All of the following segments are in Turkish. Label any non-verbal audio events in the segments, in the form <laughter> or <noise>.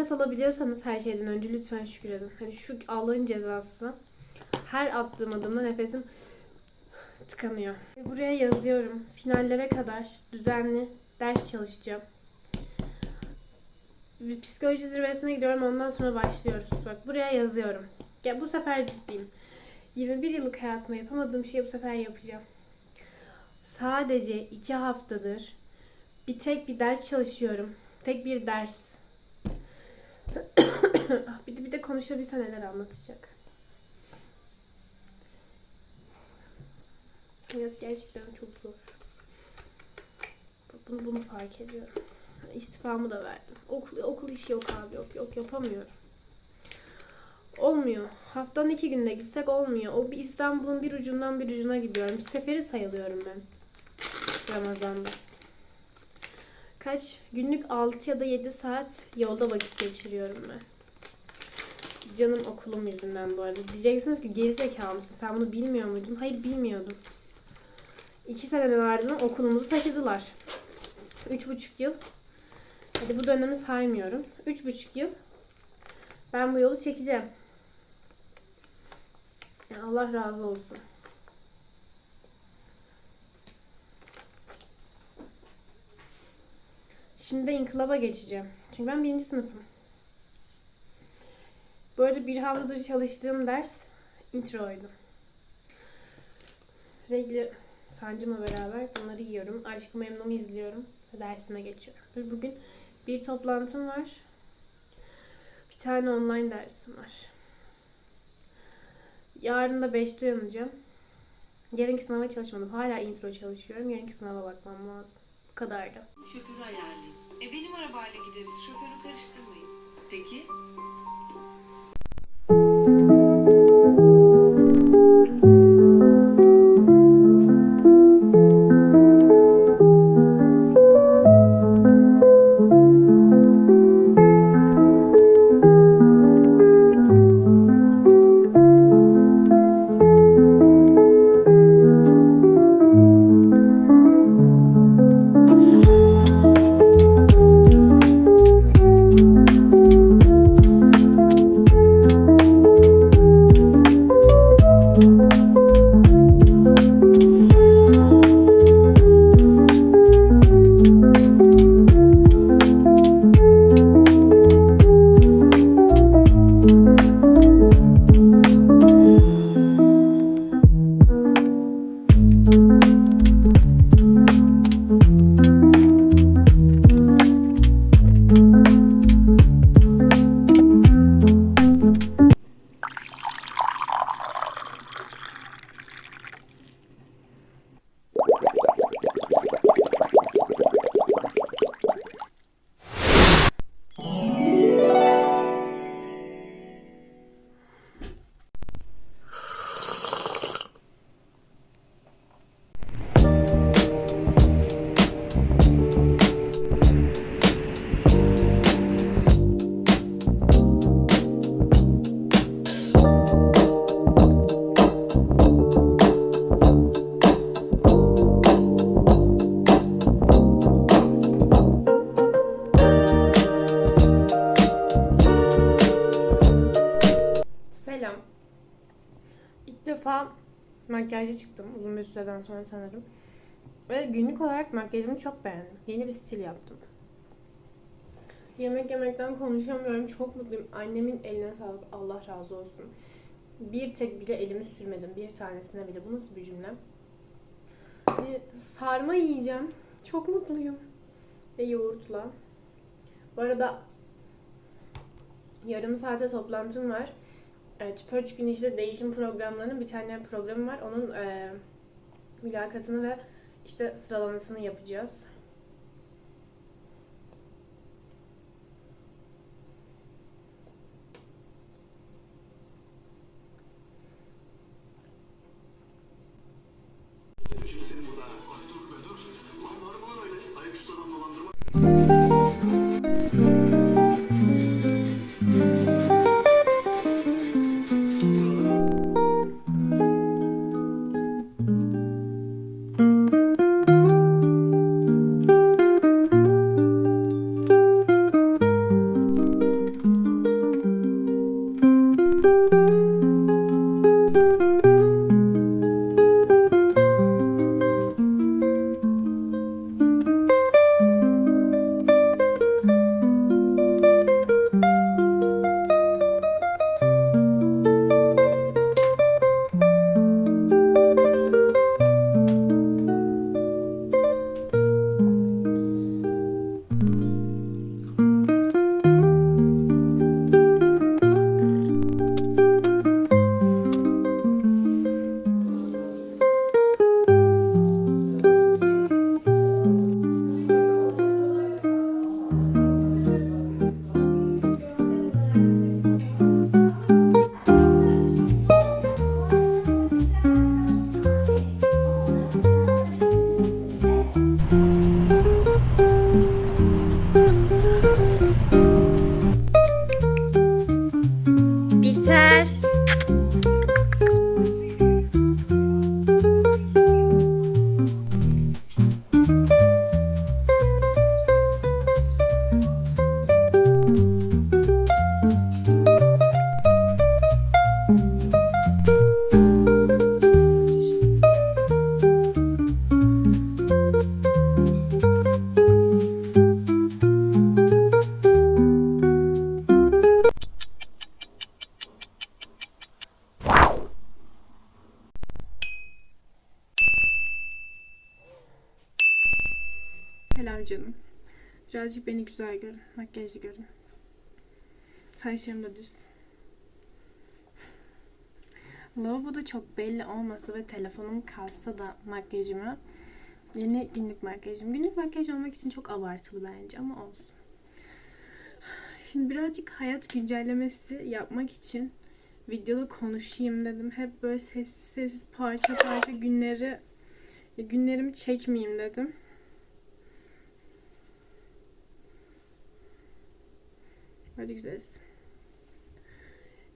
Nefes alabiliyorsanız her şeyden önce lütfen şükür edin. Hani şu Allah'ın cezası. Her attığım adımda nefesim tıkanıyor. Buraya yazıyorum. Finallere kadar düzenli ders çalışacağım. Psikoloji zirvesine gidiyorum ondan sonra başlıyoruz. Bak buraya yazıyorum. Ya bu sefer ciddiyim. 21 yıllık hayatımda yapamadığım şeyi bu sefer yapacağım. Sadece 2 haftadır bir tek bir ders çalışıyorum. Tek bir ders. Ah, bir de, bir de konuşabilse neler anlatacak. Hayat gerçekten çok zor. Bunu, bunu fark ediyorum. İstifamı da verdim. Okul, okul işi yok abi yok yok yapamıyorum. Olmuyor. Haftanın iki günde gitsek olmuyor. O bir İstanbul'un bir ucundan bir ucuna gidiyorum. Seferi sayılıyorum ben. Ramazan'da. Kaç? Günlük 6 ya da 7 saat yolda vakit geçiriyorum ben. Canım okulum yüzünden bu arada. Diyeceksiniz ki gerizekalı mısın? Sen bunu bilmiyor muydun? Hayır bilmiyordum. İki seneden ardından okulumuzu taşıdılar. Üç buçuk yıl. Hadi bu dönemi saymıyorum. Üç buçuk yıl ben bu yolu çekeceğim. Allah razı olsun. Şimdi de inkılaba geçeceğim. Çünkü ben birinci sınıfım. Bu arada bir haftadır çalıştığım ders introydu. Regli sancımla beraber bunları yiyorum. Aşkı Memnun'u izliyorum. ve Dersime geçiyorum. Bugün bir toplantım var. Bir tane online dersim var. Yarın da 5'te uyanacağım. Yarınki sınava çalışmadım. Hala intro çalışıyorum. Yarınki sınava bakmam lazım. Kadardı. Şoförü ayarlayın. E benim arabayla gideriz. Şoförü karıştırmayın. Peki. Makyajcı çıktım uzun bir süreden sonra sanırım. Ve günlük olarak makyajımı çok beğendim. Yeni bir stil yaptım. Yemek yemekten konuşamıyorum. Çok mutluyum. Annemin eline sağlık. Allah razı olsun. Bir tek bile elimi sürmedim. Bir tanesine bile. Bu nasıl bir cümle? Ee, sarma yiyeceğim. Çok mutluyum. Ve yoğurtla. Bu arada yarım saate toplantım var. Evet, Pörç gün işte değişim programlarının bir tane programı var. Onun e, mülakatını ve işte sıralamasını yapacağız. Birazcık beni güzel görün. Makyajlı görün. Saçlarım da düz. Lavaboda çok belli olmasa ve telefonum kassa da makyajımı yeni günlük makyajım. Günlük makyaj olmak için çok abartılı bence ama olsun. Şimdi birazcık hayat güncellemesi yapmak için videoda konuşayım dedim. Hep böyle sessiz sessiz parça parça günleri günlerimi çekmeyeyim dedim. Hadi güzeliz.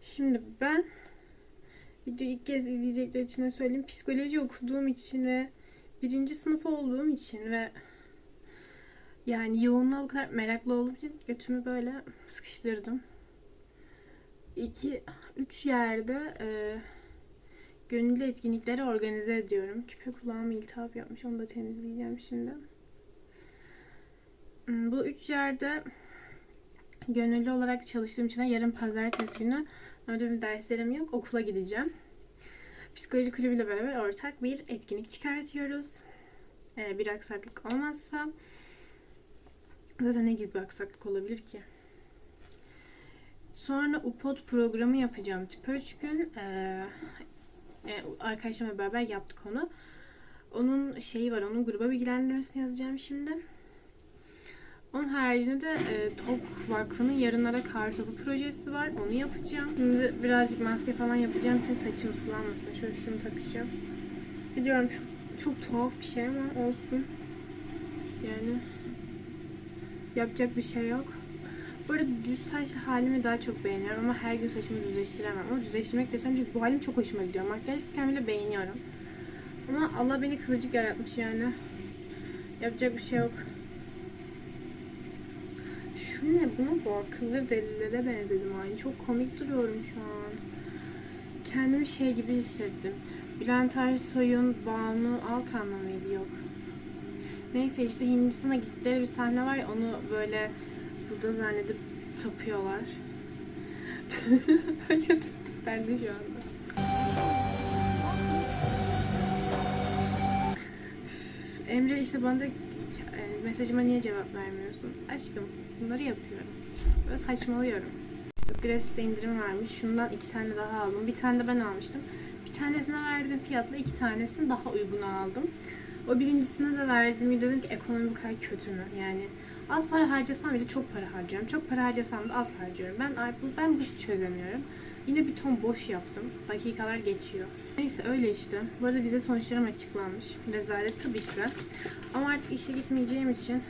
Şimdi ben videoyu ilk kez izleyecekler için söyleyeyim. Psikoloji okuduğum için ve birinci sınıf olduğum için ve yani yoğunluğa bu kadar meraklı olduğum için götümü böyle sıkıştırdım. İki, üç yerde e, gönüllü etkinlikleri organize ediyorum. Küpe kulağım iltihap yapmış. Onu da temizleyeceğim şimdi. Hmm, Bu üç yerde gönüllü olarak çalıştığım için yarın pazartesi günü ödevim derslerim yok. Okula gideceğim. Psikoloji kulübüyle beraber ortak bir etkinlik çıkartıyoruz. Ee, bir aksaklık olmazsa zaten ne gibi bir aksaklık olabilir ki? Sonra UPOD programı yapacağım tip 3 gün. Ee, e, arkadaşlarımla beraber yaptık onu. Onun şeyi var, onun gruba bilgilendirmesini yazacağım şimdi. Onun haricinde de e, TOK Vakfı'nın yarınlara kartopu projesi var. Onu yapacağım. Şimdi birazcık maske falan yapacağım için saçım ıslanmasın. Şöyle şunu takacağım. Biliyorum çok, çok tuhaf bir şey ama olsun. Yani yapacak bir şey yok. Bu arada düz saçlı halimi daha çok beğeniyorum ama her gün saçımı düzleştiremem. Ama düzleştirmek de istiyorum çünkü bu halim çok hoşuma gidiyor. Makyajsızken bile beğeniyorum. Ama Allah beni kıvırcık yaratmış yani. Yapacak bir şey yok. Şu ne? Bu ne bu? Kızır delilere benzedim aynı. Çok komik duruyorum şu an. Kendimi şey gibi hissettim. Bülent Ersoy'un Banu Alkan'la mıydı? Yok. Neyse işte Hindistan'a gittikleri bir sahne var ya onu böyle Buda zannedip tapıyorlar. <laughs> Öyle durdum ben de şu anda. Emre işte bana da mesajıma niye cevap vermiyorsun? Aşkım bunları yapıyorum. Böyle saçmalıyorum. Gratis'te indirim varmış. Şundan iki tane daha aldım. Bir tane de ben almıştım. Bir tanesine verdiğim fiyatla iki tanesini daha uyguna aldım. O birincisine de verdiğimde dedim ki ekonomi bu kadar kötü mü? Yani az para harcasam bile çok para harcıyorum. Çok para harcasam da az harcıyorum. Ben ay- ben bu işi çözemiyorum. Yine bir ton boş yaptım. Dakikalar geçiyor. Neyse öyle işte. Bu arada vize sonuçlarım açıklanmış. Rezalet tabii ki. Ama artık işe gitmeyeceğim için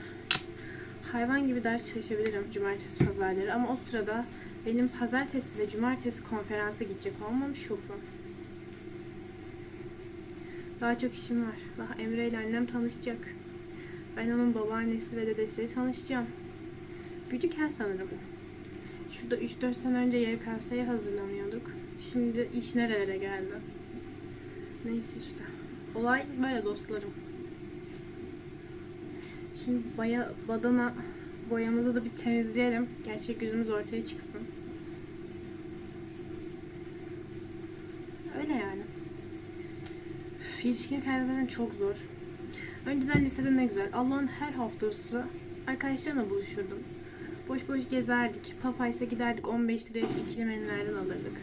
hayvan gibi ders çalışabilirim cumartesi pazarları. Ama o sırada benim pazartesi ve cumartesi konferansa gidecek olmam şoku. Daha çok işim var. Daha Emre ile annem tanışacak. Ben onun babaannesi ve dedesiyle tanışacağım. Büyüdükken sanırım. Şurada 3-4 sene önce YKS'ye hazırlanıyorduk. Şimdi iş nerelere geldi? Neyse işte. Olay böyle dostlarım. Şimdi baya, badana boyamızı da bir temizleyelim. Gerçek yüzümüz ortaya çıksın. Öyle yani. Üf, hayatı zaten çok zor. Önceden lisede ne güzel. Allah'ın her haftası arkadaşlarımla buluşurdum. Boş boş gezerdik. Papaysa giderdik 15 liraya şu ikili menülerden alırdık.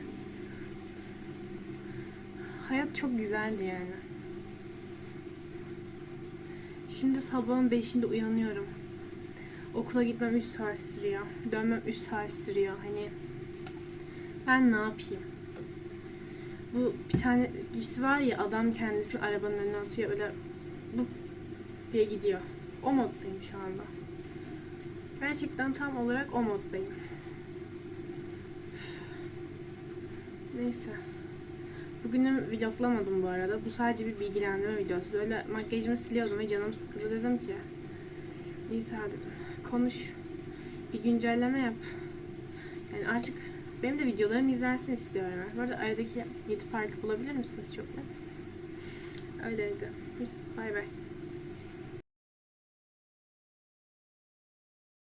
Hayat çok güzeldi yani. Şimdi sabahın 5'inde uyanıyorum. Okula gitmem 3 saat sürüyor. Dönmem 3 saat sürüyor. Hani ben ne yapayım? Bu bir tane gift var ya adam kendisini arabanın önüne atıyor öyle bu diye gidiyor. O moddayım şu anda. Gerçekten tam olarak o moddayım. Neyse. Bugünüm vloglamadım bu arada. Bu sadece bir bilgilendirme videosu. Öyle makyajımı siliyordum ve canım sıkıldı dedim ki. Nisa dedim. Konuş. Bir güncelleme yap. Yani artık benim de videolarım izlensin istiyorum. Bu arada aradaki yedi farkı bulabilir misiniz çok net? Öyleydi. Biz bay bay.